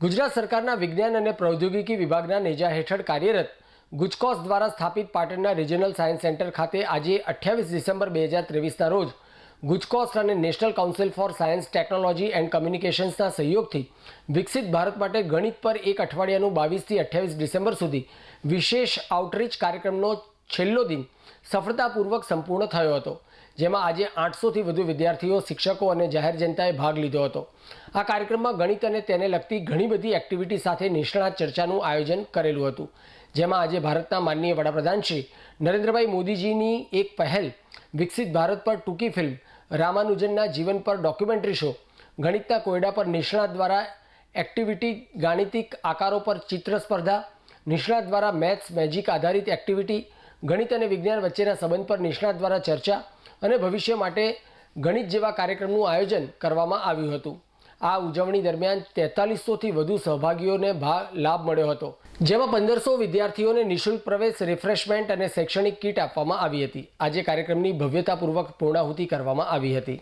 ગુજરાત સરકારના વિજ્ઞાન અને પ્રૌદ્યોગિકી વિભાગના નેજા હેઠળ કાર્યરત ગુજકોસ દ્વારા સ્થાપિત પાટણના રિજનલ સાયન્સ સેન્ટર ખાતે આજે અઠ્યાવીસ ડિસેમ્બર બે હજાર ત્રેવીસના રોજ ગુજકોસ અને National Council for Science, technology and કમ્યુનિકેશન્સના સહયોગથી વિકસિત ભારત માટે ગણિત પર એક અઠવાડિયાનું બાવીસથી અઠ્યાવીસ ડિસેમ્બર સુધી વિશેષ આઉટરીચ કાર્યક્રમનો છેલ્લો દિન સફળતાપૂર્વક સંપૂર્ણ થયો હતો, જેમાં આજે આઠસોથી વધુ વિદ્યાર્થીઓ, શિક્ષકો અને જાહેર જનતાએ ભાગ લીધો હતો. આ કાર્યક્રમમાં ગણિત અને તેને લગતી ઘણી બધી એક્ટિવિટી સાથે નિષ્ણાત ચર્ચાનું આયોજન કરેલું હતું, જેમાં આજે ભારતના માનનીય વડાપ્રધાન શ્રી નરેન્દ્રભાઈ મોદીજીની એક પહેલ, વિકસિત ભારત પર ટૂંકી ફિલ્મ, રામાનુજનના જીવન પર ડોક્યુમેન્ટરી શો ગણિતના કોયડા પર નિષ્ણાત દ્વારા એક્ટિવિટી ગાણિતિક આકારો પર ચિત્ર સ્પર્ધા, નિષ્ણાત દ્વારા મેથ્સ મેજિક આધારિત એક્ટિવિટી ગણિત અને વિજ્ઞાન વચ્ચેના સંબંધ પર નિષ્ણાત દ્વારા ચર્ચા અને ભવિષ્ય માટે ગણિત જેવા કાર્યક્રમનું આયોજન કરવામાં આવ્યું હતું. આ ઉજવણી દરમિયાન તેતાલીસોથી વધુ સહભાગીઓને ભાગ લાભ મળ્યો હતો, જેમાં પંદરસો વિદ્યાર્થીઓને નિઃશુલ્ક પ્રવેશ, રિફ્રેશમેન્ટ અને શૈક્ષણિક કીટ આપવામાં આવી હતી. આજે કાર્યક્રમની ભવ્યતાપૂર્વક પૂર્ણાહુતિ કરવામાં આવી હતી.